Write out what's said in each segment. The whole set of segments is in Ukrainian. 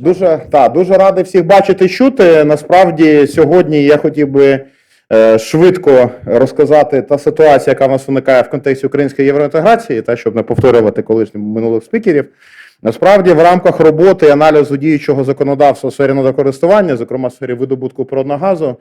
Дуже та дуже радий всіх бачити, чути. Насправді, сьогодні я хотів би е, швидко розказати та ситуація, яка в нас виникає в контексті української євроінтеграції, та щоб не повторювати колишніх минулих спікерів. Насправді, в рамках роботи і аналізу діючого законодавства у сфері водокористування, зокрема в сфері видобутку природного газу,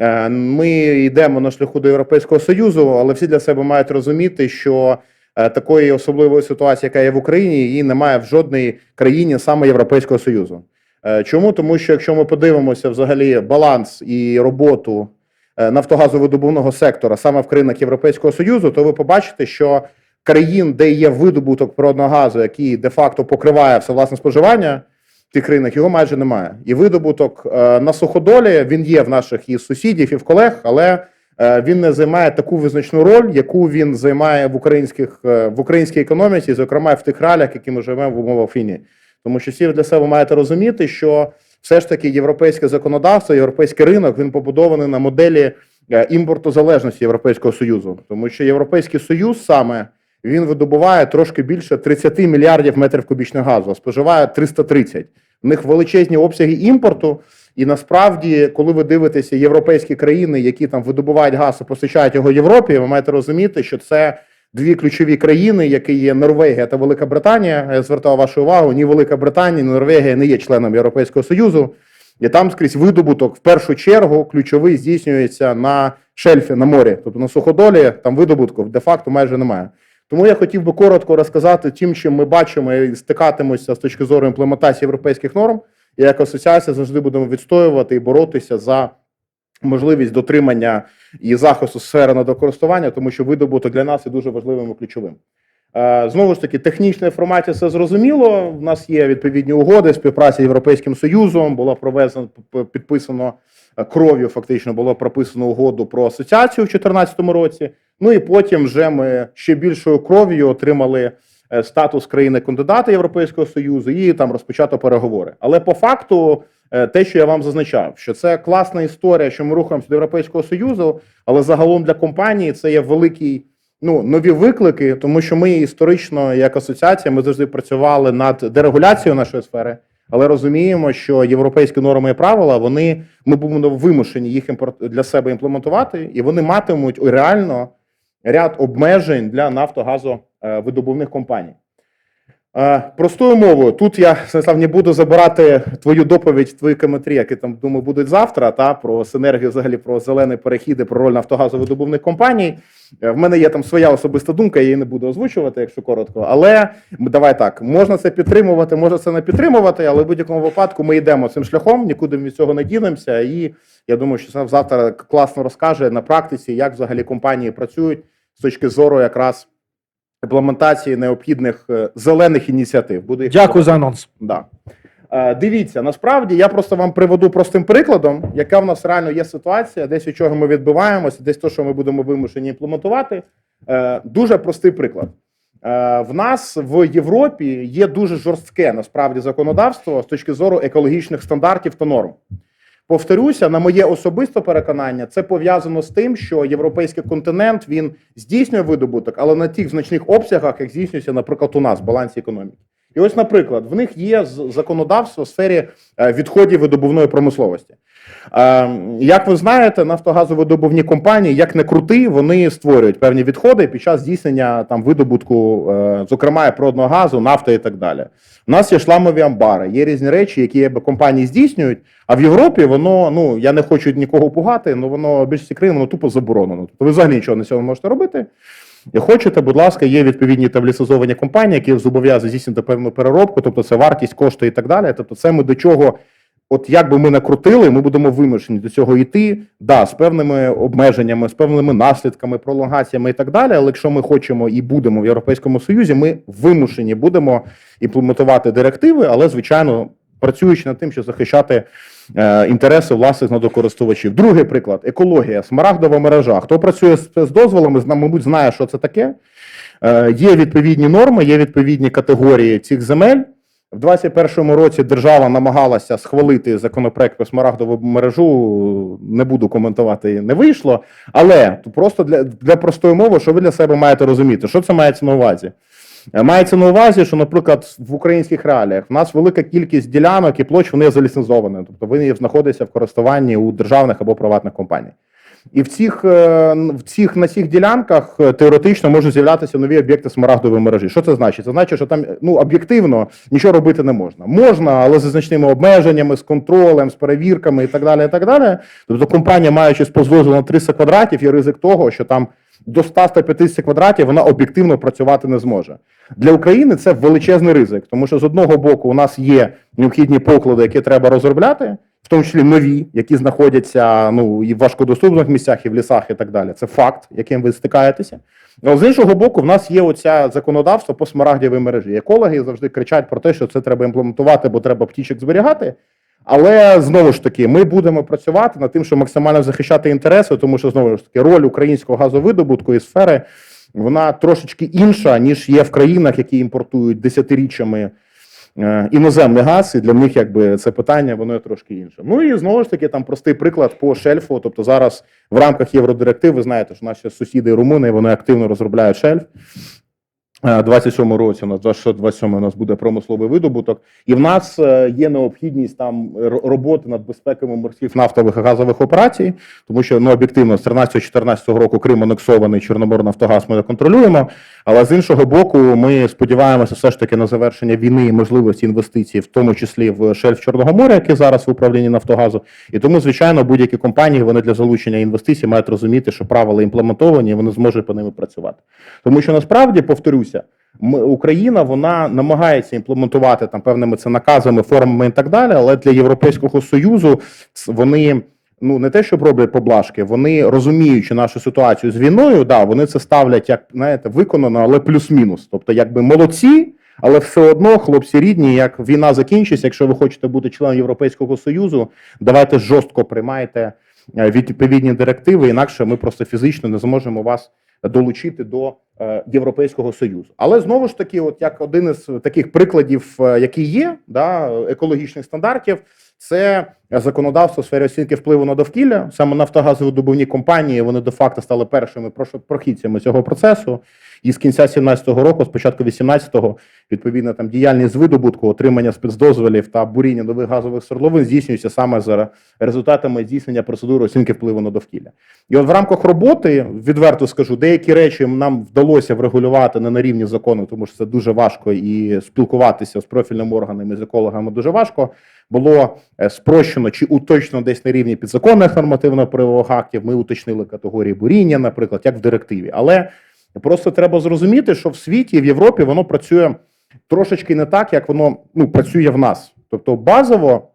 е, ми йдемо на шляху до Європейського Союзу, але всі для себе мають розуміти, що такої особливої ситуації, яка є в Україні, її немає в жодній країні саме Європейського Союзу. Е, Чому? Тому що якщо ми подивимося взагалі баланс і роботу е, нафтогазовидобувного сектора саме в країнах Європейського Союзу, то ви побачите, що країн, де є видобуток природного газу, який де-факто покриває все власне споживання в тих країнах, його майже немає. І видобуток е, на суходолі він є в наших і сусідів, і в колег, але е, він не займає таку визначну роль, яку він займає в українських е, в українській економіці, зокрема в тих реаліях, які ми живемо в умовах війни. Тому що всі для себе маєте розуміти, що все ж таки європейське законодавство, європейський ринок він побудований на моделі е, імпортозалежності Європейського Союзу, тому що Європейський Союз саме він видобуває трошки більше 30 мільярдів метрів кубічних газу, а споживає 330. В них величезні обсяги імпорту. І насправді, коли ви дивитеся європейські країни, які там видобувають газ і постачають його Європі, ви маєте розуміти, що це дві ключові країни, які є Норвегія та Велика Британія. Я звертав вашу увагу, ні Велика Британія, ні Норвегія не є членом Європейського Союзу. І там скрізь видобуток в першу чергу ключовий здійснюється на шельфі на морі, тобто на суходолі, там видобутку де-факто майже немає. Тому я хотів би коротко розказати тим, чим ми бачимо і стикатимося з точки зору імплементації європейських норм. І як асоціація завжди будемо відстоювати і боротися за можливість дотримання і захисту сфери надокористування, тому що видобуток для нас є дуже важливим і ключовим. Е, Знову ж таки, технічна інформація все зрозуміло. У нас є відповідні угоди, співпраця з Європейським Союзом, було провезено п- підписано е, кров'ю, фактично було прописано угоду про асоціацію в 2014 році. Ну і потім вже ми ще більшою кров'ю отримали статус країни-кандидата Європейського Союзу і там розпочато переговори. Але по факту, е, те, що я вам зазначав, що це класна історія, що ми рухаємося до Європейського Союзу, але загалом для компанії це є великий. Ну, нові виклики, тому що ми історично, як асоціація, ми завжди працювали над дерегуляцією нашої сфери, але розуміємо, що європейські норми і правила вони ми будемо вимушені їх для себе імплементувати, і вони матимуть реально ряд обмежень для нафтогазовидобувних компаній. Е, Простою мовою, тут я Станіслав, не буду забирати твою доповідь, твої коментарі, які там думаю будуть завтра, та про синергію, взагалі про зелений перехід і про роль нафтогазовидобувних компаній. Е, В мене є там своя особиста думка, я її не буду озвучувати, якщо коротко. Але давай так, можна це підтримувати, можна це не підтримувати, але в будь-якому випадку ми йдемо цим шляхом, нікуди від цього не дінемося. І я думаю, що завтра класно розкаже на практиці, як взагалі компанії працюють з точки зору якраз імплементації необхідних е, зелених ініціатив. Буду їх Дякую за анонс. Да. Е, Дивіться, насправді я просто вам приведу простим прикладом, яка в нас реально є ситуація, десь від чого ми відбиваємося, десь то, що ми будемо вимушені імплементувати. Е, Дуже простий приклад. В нас в Європі є дуже жорстке насправді законодавство з точки зору екологічних стандартів та норм. Повторюся, на моє особисте переконання, це пов'язано з тим, що європейський континент він здійснює видобуток, але на тих значних обсягах, як здійснюється, наприклад, у нас в балансі економіки. І ось, наприклад, в них є законодавство в сфері е, відходів видобувної промисловості. Е, Як ви знаєте, нафтогазовидобувні компанії, як не крути, вони створюють певні відходи під час здійснення там видобутку, е, зокрема природного газу, нафти і так далі. У нас є шламові амбари, є різні речі, які компанії здійснюють. А в Європі воно, ну я не хочу нікого пугати, але воно більшості країн воно тупо заборонено. Тобто ви взагалі нічого на цьому можете робити. Хочете, будь ласка, є відповідні табліцизовані компанії, які зобов'язані здійснити певну переробку, тобто це вартість, кошти і так далі. Тобто, це ми до чого, от як би ми не крутили, ми будемо вимушені до цього йти, да, з певними обмеженнями, з певними наслідками, пролонгаціями і так далі. Але якщо ми хочемо і будемо в Європейському Союзі, ми вимушені будемо імплементувати директиви, але звичайно працюючи над тим, щоб захищати е, інтереси власних надокористувачів. Другий приклад екологія, смарагдова мережа. Хто працює з спецдозволами, зна- мабуть, знає, що це таке. Е, є відповідні норми, є відповідні категорії цих земель. В 2021 році держава намагалася схвалити законопроект про смарагдову мережу. Не буду коментувати, не вийшло. Але просто для, для простої мови, що ви для себе маєте розуміти, що це мається на увазі. Е, Мається на увазі, що, наприклад, в українських реаліях в нас велика кількість ділянок і площ вони є заліцензовані, тобто вони знаходяться в користуванні у державних або приватних компаній. І в цих, е, в цих на цих ділянках е, теоретично можуть з'являтися нові об'єкти смарагдової мережі. Що це значить? Це значить, що там ну об'єктивно нічого робити не можна. Можна, але зі значними обмеженнями, з контролем, з перевірками і так далі. І так далі. Тобто компанія, маючи дозволу на 300 квадратів, є ризик того, що там до 100-150 квадратів вона об'єктивно працювати не зможе. Для України це величезний ризик, тому що з одного боку у нас є необхідні поклади, які треба розробляти, в тому числі нові, які знаходяться ну і в важкодоступних місцях, і в лісах, і так далі. Це факт, яким ви стикаєтеся. Але з іншого боку, в нас є оця законодавство по смарагдівій мережі. Екологи завжди кричать про те, що це треба імплементувати, бо треба птічок зберігати. Але знову ж таки, ми будемо працювати над тим, щоб максимально захищати інтереси, тому що знову ж таки роль українського газовидобутку і сфери вона трошечки інша, ніж є в країнах, які імпортують десятиріччями е, іноземний газ, і для них якби це питання воно трошки інше. Ну і знову ж таки, там простий приклад по шельфу. Тобто зараз в рамках євродиректив, ви знаєте, що наші сусіди румуни вони активно розробляють шельф. Е, 27 році у нас 27 у нас буде промисловий видобуток, і в нас е, є необхідність там роботи над безпеками морських нафтових і газових операцій, тому що ну об'єктивно з 13-14 року Крим анексований Чорномор Нафтогаз ми не контролюємо. Але з іншого боку, ми сподіваємося все ж таки на завершення війни і можливості інвестицій, в тому числі в шельф Чорного моря, який зараз в управлінні Нафтогазу. І тому, звичайно, будь-які компанії вони для залучення інвестицій мають розуміти, що правила імплементовані, і вони зможуть по ними працювати. Тому що насправді повторюся. Ми, Україна вона намагається імплементувати там певними це наказами, формами і так далі, але для Європейського союзу вони ну не те, щоб роблять поблажки, вони розуміючи нашу ситуацію з війною, да, вони це ставлять як знаєте, виконано, але плюс-мінус. Тобто, якби молодці, але все одно, хлопці рідні, як війна закінчиться, якщо ви хочете бути членом Європейського союзу, давайте жорстко приймайте е, відповідні директиви, інакше ми просто фізично не зможемо вас долучити до Європейського союзу. Але знову ж таки, от як один із таких прикладів, е, які є, да, екологічних стандартів, це законодавство у сфері оцінки впливу на довкілля. Саме нафтогазовидобувні компанії вони де факто стали першими прохідцями цього процесу. І з кінця 17-го року, з початку 18-го, відповідно там діяльність з видобутку, отримання спецдозволів та буріння нових газових свердловин здійснюється саме за результатами здійснення процедури оцінки впливу на довкілля. І от в рамках роботи, відверто скажу, деякі речі нам вдалося врегулювати не на рівні закону, тому що це дуже важко і спілкуватися з профільними органами, з екологами дуже важко. Було е, спрощено чи уточнено десь на рівні підзаконних нормативно-правових актів. Ми уточнили категорії буріння, наприклад, як в директиві. Але просто треба зрозуміти, що в світі в Європі воно працює трошечки не так, як воно ну, працює в нас. Тобто, базово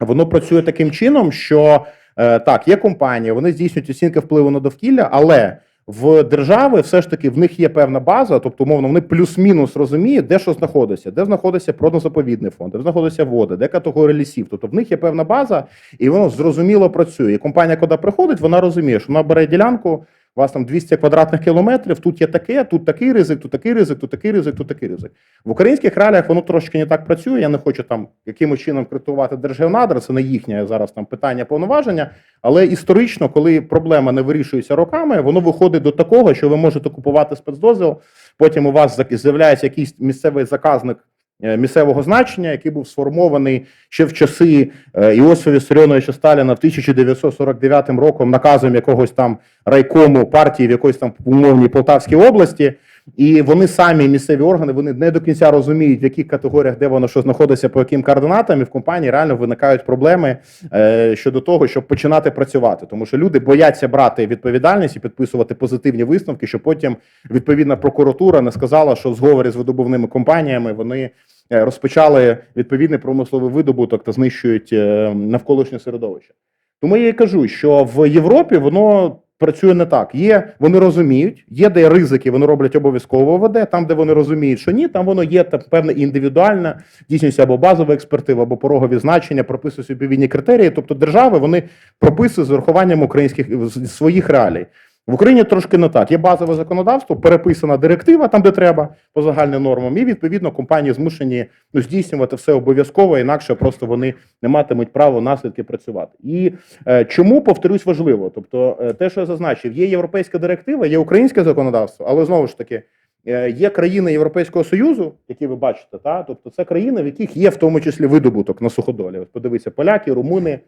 воно працює таким чином, що е, так, є компанії, вони здійснюють оцінки впливу на довкілля, але в держави все ж таки в них є певна база, тобто, умовно, вони плюс-мінус розуміють, де що знаходиться, де знаходиться природно-заповідний фонд, де знаходиться вода, де категорія лісів. Тобто в них є певна база, і воно зрозуміло працює. І компанія, куди приходить, вона розуміє, що вона бере ділянку. У вас там 200 квадратних кілометрів, тут є таке, тут такий ризик, тут такий ризик, тут такий ризик, тут такий ризик. В українських реаліях воно трошки не так працює. Я не хочу там якимось чином критикувати Держгеонадра, це не їхнє зараз там питання повноваження. Але історично, коли проблема не вирішується роками, воно виходить до такого, що ви можете купувати спецдозвіл. Потім у вас з'являється якийсь місцевий заказник місцевого значення, який був сформований ще в часи е, Іосифа Вісаріоновича Сталіна в 1949 роком наказом якогось там райкому партії в якоїсь там умовній Полтавській області. І вони самі місцеві органи вони не до кінця розуміють, в яких категоріях де воно що знаходиться, по яким координатам, і в компанії реально виникають проблеми е, щодо того, щоб починати працювати, тому що люди бояться брати відповідальність і підписувати позитивні висновки, щоб потім відповідна прокуратура не сказала, що в зговорі з видобувними компаніями вони е, розпочали відповідний промисловий видобуток та знищують е, навколишнє середовище. Тому я і кажу, що в Європі воно працює не так. Є, вони розуміють, є де ризики, вони роблять обов'язково ОВД. Там, де вони розуміють, що ні, там воно є там певне індивідуальне, дійсність або базова експертива, або порогові значення, прописують відповідні критерії. Тобто держави вони прописують з урахуванням українських своїх реалій. В Україні трошки не так. Є базове законодавство, переписана директива там, де треба, по загальним нормам, і відповідно компанії змушені ну, здійснювати все обов'язково, інакше просто вони не матимуть права наслідки працювати. І е, чому повторюсь важливо? Тобто, е, те, що я зазначив, є європейська директива, є українське законодавство, але знову ж таки. е, є країни Європейського Союзу, які ви бачите, та тобто це країни, в яких є в тому числі видобуток на суходолі. От подивіться, поляки, румуни,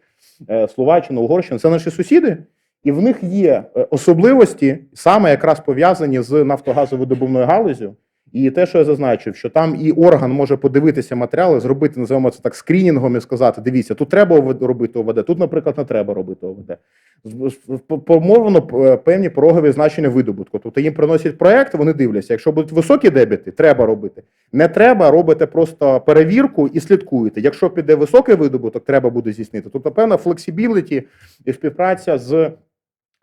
е, Словаччина, Угорщина це наші сусіди, і в них є е, особливості, саме якраз пов'язані з нафтогазовидобувною галузю. І те, що я зазначив, що там і орган може подивитися матеріали, зробити, називаємо це так, скрінінгом і сказати: дивіться, тут треба робити ОВД, тут, наприклад, не треба робити ОВД. Помовлено е, певні порогові значення видобутку. Тобто їм приносять проект, вони дивляться. Якщо будуть високі дебіти, треба робити. Не треба, робите просто перевірку і слідкуєте. Якщо піде високий видобуток, треба буде здійснити. Тобто, певна флексибіліті і співпраця з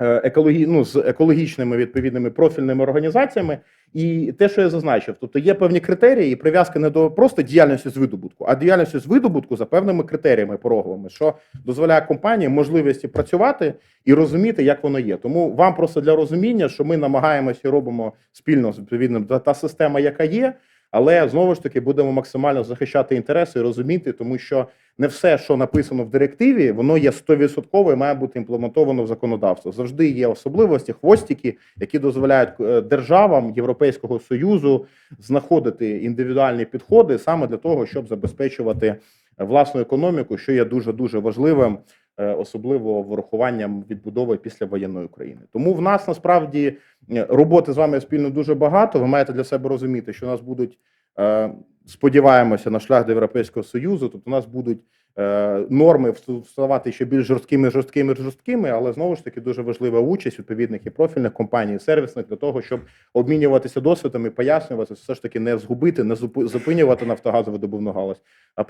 екологі... ну, з екологічними відповідними профільними організаціями. І те, що я зазначив, тобто є певні критерії і прив'язки не до просто діяльності з видобутку, а діяльності з видобутку за певними критеріями пороговими, що дозволяє компанії можливості працювати і розуміти, як воно є. Тому вам просто для розуміння, що ми намагаємося і робимо спільно з відповідним та система, яка є. Але знову ж таки будемо максимально захищати інтереси і розуміти, тому що не все, що написано в директиві, воно є 100% і має бути імплементовано в законодавство. Завжди є особливості, хвостики, які дозволяють е, державам Європейського союзу знаходити індивідуальні підходи саме для того, щоб забезпечувати е, власну економіку, що є дуже дуже важливим, особливо врахуванням відбудови після воєнної України. Тому в нас насправді е, роботи з вами спільно дуже багато. Ви маєте для себе розуміти, що у нас будуть е, сподіваємося на шлях до Європейського Союзу. Тобто, у нас будуть е, норми вставати ще більш жорсткими, жорсткими, жорсткими, але знову ж таки дуже важлива участь відповідних і профільних компаній, і сервісних для того, щоб обмінюватися досвідом і пояснювати, все ж таки не згубити, не зупи- зупинювати нафтогазовидобувну галузь, а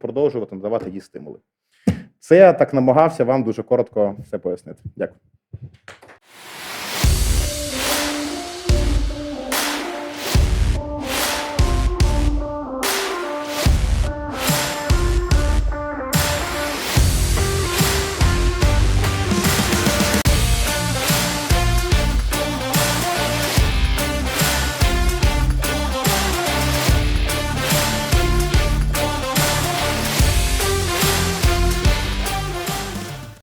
продовжувати надавати їй стимули. Це я так намагався вам дуже коротко все пояснити. Дякую.